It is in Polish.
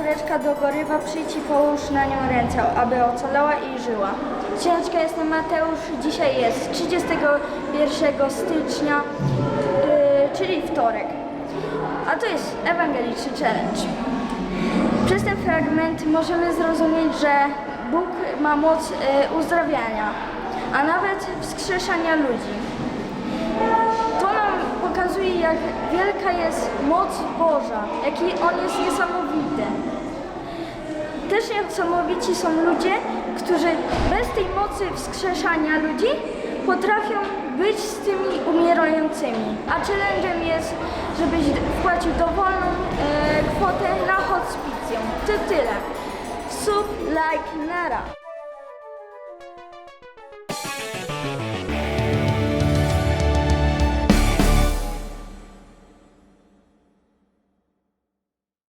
Córeczka dogorywa, przyjdź i połóż na nią ręce, aby ocalała i żyła. Ciężka jestem Mateusz, dzisiaj jest 31 stycznia, yy, czyli wtorek. A to jest ewangeliczny challenge. Przez ten fragment możemy zrozumieć, że Bóg ma moc e, uzdrawiania, a nawet wskrzeszania ludzi. Jak wielka jest moc Boża, jaki On jest niesamowity. Też niesamowici są ludzie, którzy bez tej mocy wskrzeszania ludzi potrafią być z tymi umierającymi. A challenge'em jest, żebyś wpłacił dowolną e, kwotę na hospicjum. To tyle. Sub, like, nara.